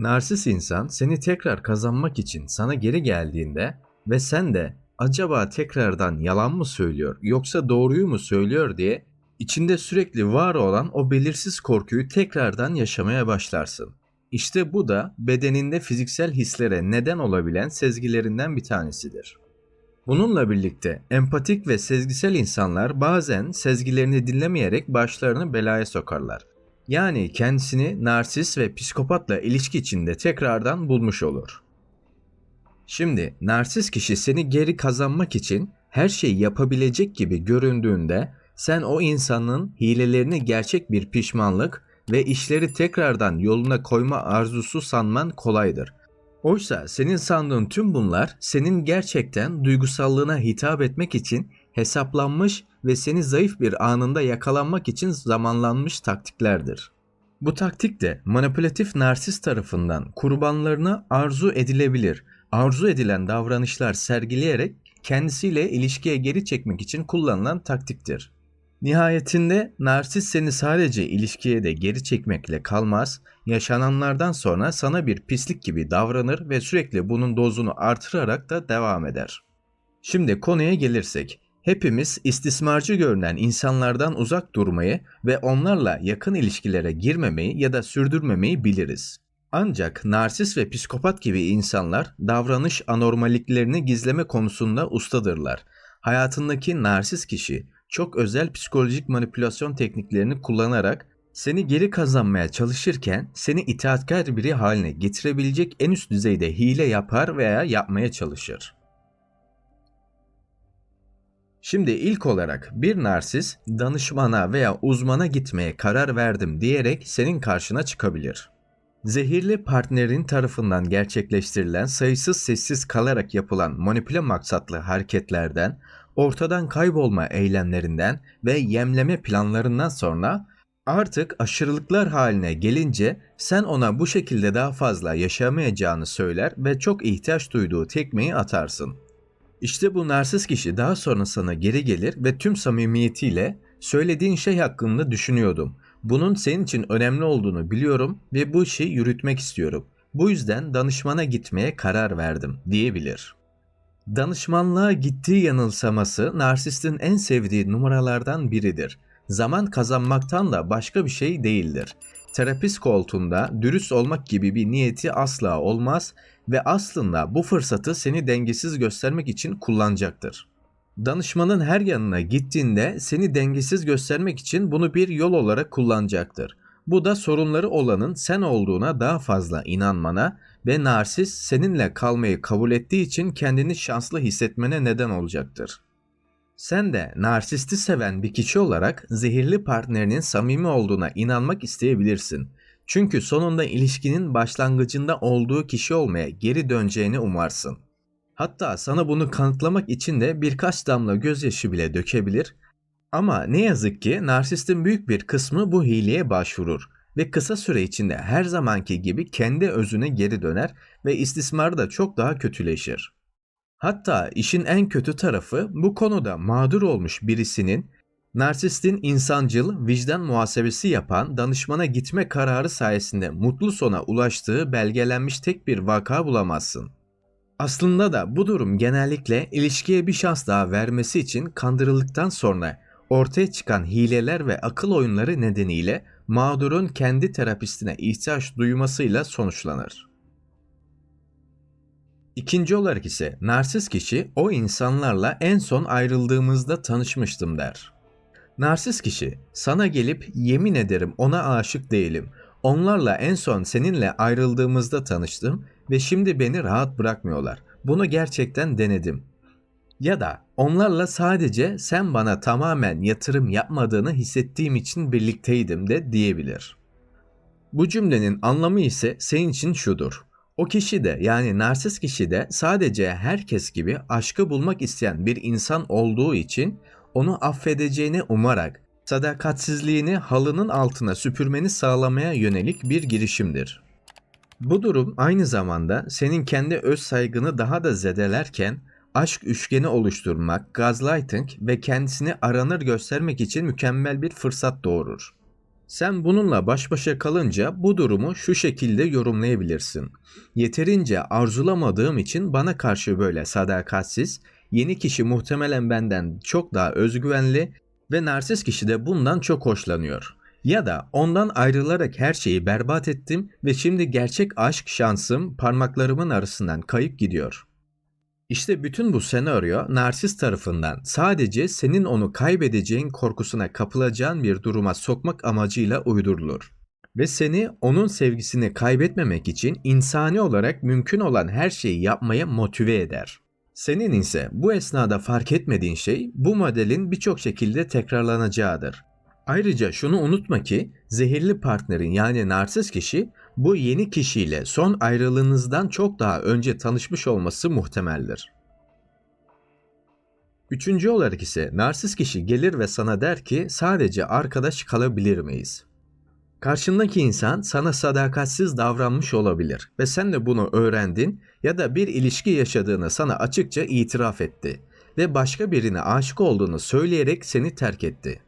Narsis insan seni tekrar kazanmak için sana geri geldiğinde ve sen de acaba tekrardan yalan mı söylüyor yoksa doğruyu mu söylüyor diye içinde sürekli var olan o belirsiz korkuyu tekrardan yaşamaya başlarsın. İşte bu da bedeninde fiziksel hislere neden olabilen sezgilerinden bir tanesidir. Bununla birlikte empatik ve sezgisel insanlar bazen sezgilerini dinlemeyerek başlarını belaya sokarlar. Yani kendisini narsis ve psikopatla ilişki içinde tekrardan bulmuş olur. Şimdi narsis kişi seni geri kazanmak için her şeyi yapabilecek gibi göründüğünde sen o insanın hilelerini gerçek bir pişmanlık ve işleri tekrardan yoluna koyma arzusu sanman kolaydır. Oysa senin sandığın tüm bunlar senin gerçekten duygusallığına hitap etmek için hesaplanmış ve seni zayıf bir anında yakalanmak için zamanlanmış taktiklerdir. Bu taktik de manipülatif narsist tarafından kurbanlarına arzu edilebilir, arzu edilen davranışlar sergileyerek kendisiyle ilişkiye geri çekmek için kullanılan taktiktir. Nihayetinde narsist seni sadece ilişkiye de geri çekmekle kalmaz, yaşananlardan sonra sana bir pislik gibi davranır ve sürekli bunun dozunu artırarak da devam eder. Şimdi konuya gelirsek, hepimiz istismarcı görünen insanlardan uzak durmayı ve onlarla yakın ilişkilere girmemeyi ya da sürdürmemeyi biliriz. Ancak narsist ve psikopat gibi insanlar davranış anormalliklerini gizleme konusunda ustadırlar. Hayatındaki narsist kişi çok özel psikolojik manipülasyon tekniklerini kullanarak seni geri kazanmaya çalışırken seni itaatkar biri haline getirebilecek en üst düzeyde hile yapar veya yapmaya çalışır. Şimdi ilk olarak bir narsis danışmana veya uzmana gitmeye karar verdim diyerek senin karşına çıkabilir. Zehirli partnerin tarafından gerçekleştirilen sayısız sessiz kalarak yapılan manipüle maksatlı hareketlerden, ortadan kaybolma eylemlerinden ve yemleme planlarından sonra artık aşırılıklar haline gelince sen ona bu şekilde daha fazla yaşamayacağını söyler ve çok ihtiyaç duyduğu tekmeyi atarsın. İşte bu narsist kişi daha sonra sana geri gelir ve tüm samimiyetiyle söylediğin şey hakkında düşünüyordum. Bunun senin için önemli olduğunu biliyorum ve bu işi yürütmek istiyorum. Bu yüzden danışmana gitmeye karar verdim diyebilir. Danışmanlığa gittiği yanılsaması narsistin en sevdiği numaralardan biridir. Zaman kazanmaktan da başka bir şey değildir. Terapist koltuğunda dürüst olmak gibi bir niyeti asla olmaz ve aslında bu fırsatı seni dengesiz göstermek için kullanacaktır. Danışmanın her yanına gittiğinde seni dengesiz göstermek için bunu bir yol olarak kullanacaktır. Bu da sorunları olanın sen olduğuna daha fazla inanmana ve narsist seninle kalmayı kabul ettiği için kendini şanslı hissetmene neden olacaktır. Sen de narsisti seven bir kişi olarak zehirli partnerinin samimi olduğuna inanmak isteyebilirsin. Çünkü sonunda ilişkinin başlangıcında olduğu kişi olmaya geri döneceğini umarsın. Hatta sana bunu kanıtlamak için de birkaç damla gözyaşı bile dökebilir. Ama ne yazık ki narsistin büyük bir kısmı bu hileye başvurur ve kısa süre içinde her zamanki gibi kendi özüne geri döner ve istismar da çok daha kötüleşir. Hatta işin en kötü tarafı bu konuda mağdur olmuş birisinin narsistin insancıl vicdan muhasebesi yapan danışmana gitme kararı sayesinde mutlu sona ulaştığı belgelenmiş tek bir vaka bulamazsın. Aslında da bu durum genellikle ilişkiye bir şans daha vermesi için kandırıldıktan sonra ortaya çıkan hileler ve akıl oyunları nedeniyle mağdurun kendi terapistine ihtiyaç duymasıyla sonuçlanır. İkinci olarak ise narsist kişi o insanlarla en son ayrıldığımızda tanışmıştım der. Narsist kişi sana gelip yemin ederim ona aşık değilim. Onlarla en son seninle ayrıldığımızda tanıştım ve şimdi beni rahat bırakmıyorlar. Bunu gerçekten denedim. Ya da onlarla sadece sen bana tamamen yatırım yapmadığını hissettiğim için birlikteydim de diyebilir. Bu cümlenin anlamı ise senin için şudur. O kişi de yani narsist kişi de sadece herkes gibi aşkı bulmak isteyen bir insan olduğu için onu affedeceğini umarak sadakatsizliğini halının altına süpürmeni sağlamaya yönelik bir girişimdir. Bu durum aynı zamanda senin kendi öz saygını daha da zedelerken aşk üçgeni oluşturmak, gaslighting ve kendisini aranır göstermek için mükemmel bir fırsat doğurur. Sen bununla baş başa kalınca bu durumu şu şekilde yorumlayabilirsin. Yeterince arzulamadığım için bana karşı böyle sadakatsiz, yeni kişi muhtemelen benden çok daha özgüvenli ve narsist kişi de bundan çok hoşlanıyor. Ya da ondan ayrılarak her şeyi berbat ettim ve şimdi gerçek aşk şansım parmaklarımın arasından kayıp gidiyor. İşte bütün bu senaryo narsist tarafından sadece senin onu kaybedeceğin korkusuna kapılacağın bir duruma sokmak amacıyla uydurulur. Ve seni onun sevgisini kaybetmemek için insani olarak mümkün olan her şeyi yapmaya motive eder. Senin ise bu esnada fark etmediğin şey bu modelin birçok şekilde tekrarlanacağıdır. Ayrıca şunu unutma ki zehirli partnerin yani narsist kişi bu yeni kişiyle son ayrılığınızdan çok daha önce tanışmış olması muhtemeldir. Üçüncü olarak ise narsist kişi gelir ve sana der ki sadece arkadaş kalabilir miyiz? Karşındaki insan sana sadakatsiz davranmış olabilir ve sen de bunu öğrendin ya da bir ilişki yaşadığını sana açıkça itiraf etti ve başka birine aşık olduğunu söyleyerek seni terk etti.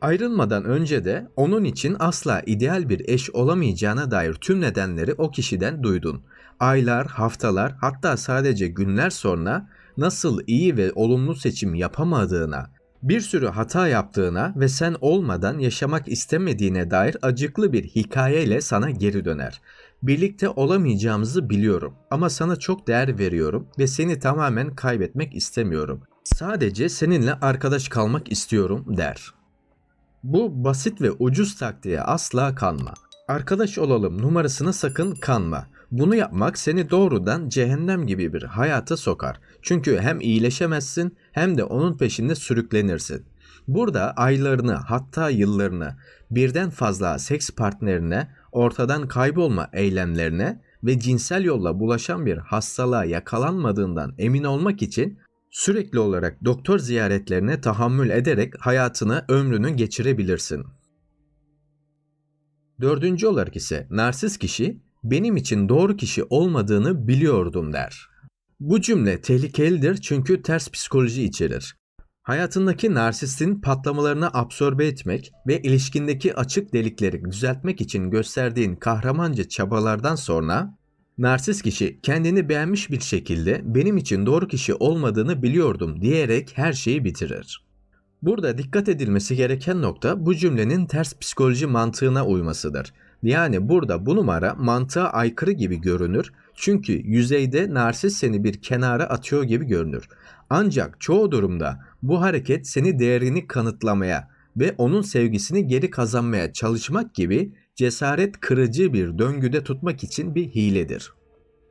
Ayrılmadan önce de onun için asla ideal bir eş olamayacağına dair tüm nedenleri o kişiden duydun. Aylar, haftalar hatta sadece günler sonra nasıl iyi ve olumlu seçim yapamadığına, bir sürü hata yaptığına ve sen olmadan yaşamak istemediğine dair acıklı bir hikayeyle sana geri döner. Birlikte olamayacağımızı biliyorum ama sana çok değer veriyorum ve seni tamamen kaybetmek istemiyorum. Sadece seninle arkadaş kalmak istiyorum der. Bu basit ve ucuz taktiğe asla kanma. Arkadaş olalım numarasına sakın kanma. Bunu yapmak seni doğrudan cehennem gibi bir hayata sokar. Çünkü hem iyileşemezsin hem de onun peşinde sürüklenirsin. Burada aylarını hatta yıllarını birden fazla seks partnerine, ortadan kaybolma eylemlerine ve cinsel yolla bulaşan bir hastalığa yakalanmadığından emin olmak için sürekli olarak doktor ziyaretlerine tahammül ederek hayatını, ömrünü geçirebilirsin. Dördüncü olarak ise narsist kişi benim için doğru kişi olmadığını biliyordum der. Bu cümle tehlikelidir çünkü ters psikoloji içerir. Hayatındaki narsistin patlamalarını absorbe etmek ve ilişkindeki açık delikleri düzeltmek için gösterdiğin kahramanca çabalardan sonra narsist kişi kendini beğenmiş bir şekilde benim için doğru kişi olmadığını biliyordum diyerek her şeyi bitirir. Burada dikkat edilmesi gereken nokta bu cümlenin ters psikoloji mantığına uymasıdır. Yani burada bu numara mantığa aykırı gibi görünür çünkü yüzeyde narsist seni bir kenara atıyor gibi görünür. Ancak çoğu durumda bu hareket seni değerini kanıtlamaya ve onun sevgisini geri kazanmaya çalışmak gibi cesaret kırıcı bir döngüde tutmak için bir hiledir.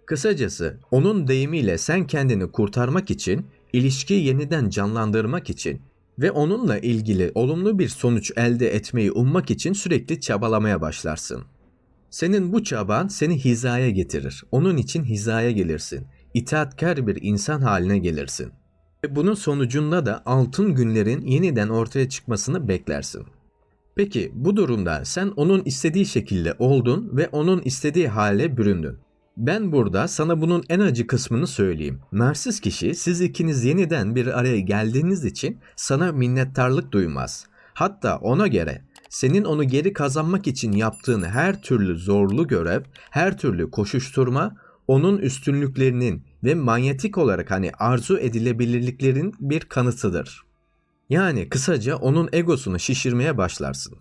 Kısacası onun deyimiyle sen kendini kurtarmak için, ilişkiyi yeniden canlandırmak için ve onunla ilgili olumlu bir sonuç elde etmeyi ummak için sürekli çabalamaya başlarsın. Senin bu çaban seni hizaya getirir. Onun için hizaya gelirsin. İtaatkar bir insan haline gelirsin. Ve bunun sonucunda da altın günlerin yeniden ortaya çıkmasını beklersin. Peki bu durumda sen onun istediği şekilde oldun ve onun istediği hale büründün. Ben burada sana bunun en acı kısmını söyleyeyim. Narsist kişi siz ikiniz yeniden bir araya geldiğiniz için sana minnettarlık duymaz. Hatta ona göre senin onu geri kazanmak için yaptığın her türlü zorlu görev, her türlü koşuşturma onun üstünlüklerinin ve manyetik olarak hani arzu edilebilirliklerin bir kanıtıdır. Yani kısaca onun egosunu şişirmeye başlarsın.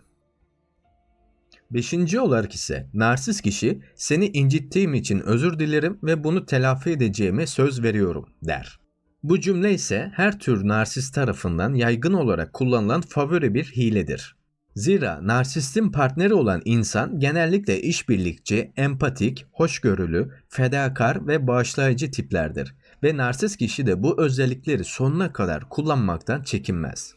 Beşinci olarak ise narsist kişi seni incittiğim için özür dilerim ve bunu telafi edeceğime söz veriyorum der. Bu cümle ise her tür narsist tarafından yaygın olarak kullanılan favori bir hiledir. Zira narsistin partneri olan insan genellikle işbirlikçi, empatik, hoşgörülü, fedakar ve bağışlayıcı tiplerdir ve narsist kişi de bu özellikleri sonuna kadar kullanmaktan çekinmez.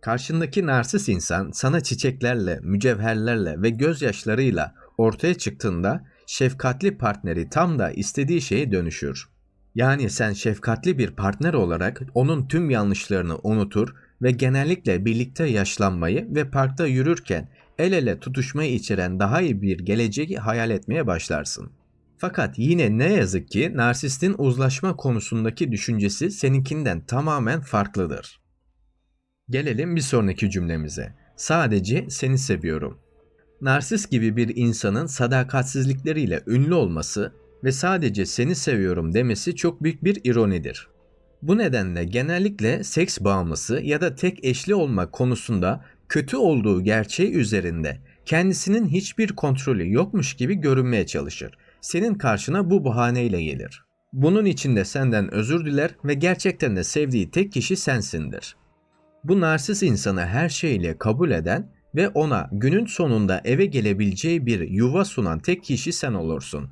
Karşındaki narsist insan sana çiçeklerle, mücevherlerle ve gözyaşlarıyla ortaya çıktığında şefkatli partneri tam da istediği şeye dönüşür. Yani sen şefkatli bir partner olarak onun tüm yanlışlarını unutur ve genellikle birlikte yaşlanmayı ve parkta yürürken el ele tutuşmayı içeren daha iyi bir geleceği hayal etmeye başlarsın. Fakat yine ne yazık ki narsistin uzlaşma konusundaki düşüncesi seninkinden tamamen farklıdır. Gelelim bir sonraki cümlemize. Sadece seni seviyorum. Narsist gibi bir insanın sadakatsizlikleriyle ünlü olması ve sadece seni seviyorum demesi çok büyük bir ironidir. Bu nedenle genellikle seks bağımlısı ya da tek eşli olma konusunda kötü olduğu gerçeği üzerinde kendisinin hiçbir kontrolü yokmuş gibi görünmeye çalışır. Senin karşına bu bahaneyle gelir. Bunun için de senden özür diler ve gerçekten de sevdiği tek kişi sensindir. Bu narsist insanı her şeyle kabul eden ve ona günün sonunda eve gelebileceği bir yuva sunan tek kişi sen olursun.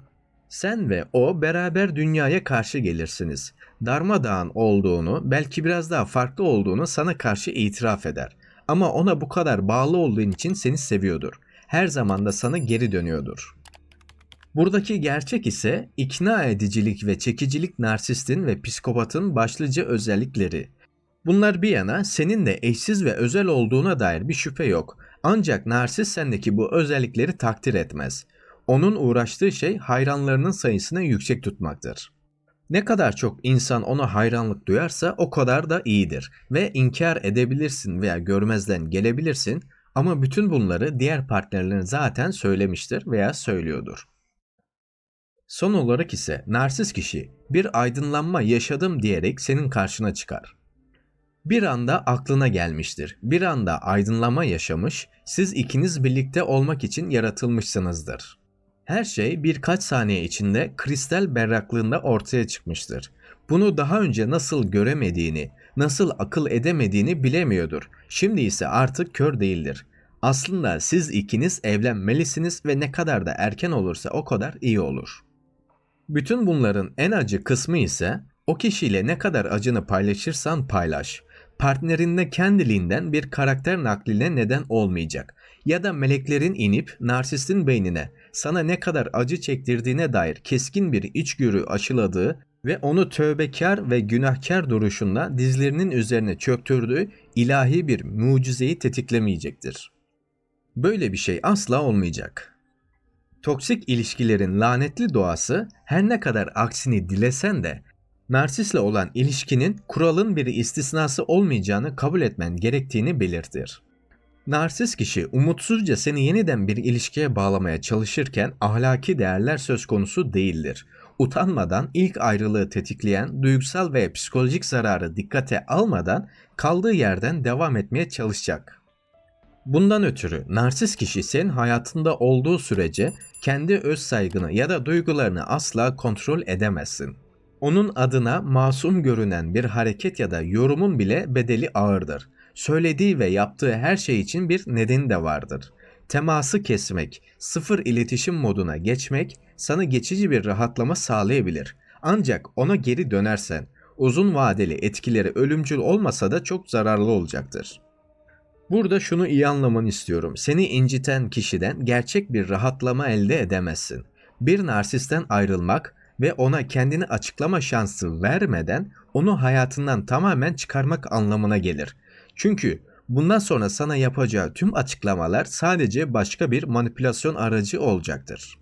Sen ve o beraber dünyaya karşı gelirsiniz. Darmadağın olduğunu, belki biraz daha farklı olduğunu sana karşı itiraf eder. Ama ona bu kadar bağlı olduğun için seni seviyordur. Her zaman da sana geri dönüyordur. Buradaki gerçek ise ikna edicilik ve çekicilik narsistin ve psikopatın başlıca özellikleri. Bunlar bir yana senin de eşsiz ve özel olduğuna dair bir şüphe yok. Ancak narsist sendeki bu özellikleri takdir etmez. Onun uğraştığı şey hayranlarının sayısını yüksek tutmaktır. Ne kadar çok insan ona hayranlık duyarsa o kadar da iyidir ve inkar edebilirsin veya görmezden gelebilirsin ama bütün bunları diğer partnerlerin zaten söylemiştir veya söylüyordur. Son olarak ise narsist kişi bir aydınlanma yaşadım diyerek senin karşına çıkar. Bir anda aklına gelmiştir. Bir anda aydınlama yaşamış, siz ikiniz birlikte olmak için yaratılmışsınızdır. Her şey birkaç saniye içinde kristal berraklığında ortaya çıkmıştır. Bunu daha önce nasıl göremediğini, nasıl akıl edemediğini bilemiyordur. Şimdi ise artık kör değildir. Aslında siz ikiniz evlenmelisiniz ve ne kadar da erken olursa o kadar iyi olur. Bütün bunların en acı kısmı ise o kişiyle ne kadar acını paylaşırsan paylaş. Partnerinde kendiliğinden bir karakter nakline neden olmayacak. Ya da meleklerin inip narsistin beynine sana ne kadar acı çektirdiğine dair keskin bir içgörü aşıladığı ve onu tövbekar ve günahkar duruşunda dizlerinin üzerine çöktürdüğü ilahi bir mucizeyi tetiklemeyecektir. Böyle bir şey asla olmayacak. Toksik ilişkilerin lanetli doğası her ne kadar aksini dilesen de narsisle olan ilişkinin kuralın bir istisnası olmayacağını kabul etmen gerektiğini belirtir. Narsist kişi umutsuzca seni yeniden bir ilişkiye bağlamaya çalışırken ahlaki değerler söz konusu değildir. Utanmadan ilk ayrılığı tetikleyen duygusal ve psikolojik zararı dikkate almadan kaldığı yerden devam etmeye çalışacak. Bundan ötürü narsist kişi senin hayatında olduğu sürece kendi öz saygını ya da duygularını asla kontrol edemezsin. Onun adına masum görünen bir hareket ya da yorumun bile bedeli ağırdır. Söylediği ve yaptığı her şey için bir nedeni de vardır. Teması kesmek, sıfır iletişim moduna geçmek sana geçici bir rahatlama sağlayabilir. Ancak ona geri dönersen uzun vadeli etkileri ölümcül olmasa da çok zararlı olacaktır. Burada şunu iyi anlamanı istiyorum. Seni inciten kişiden gerçek bir rahatlama elde edemezsin. Bir narsisten ayrılmak ve ona kendini açıklama şansı vermeden onu hayatından tamamen çıkarmak anlamına gelir. Çünkü bundan sonra sana yapacağı tüm açıklamalar sadece başka bir manipülasyon aracı olacaktır.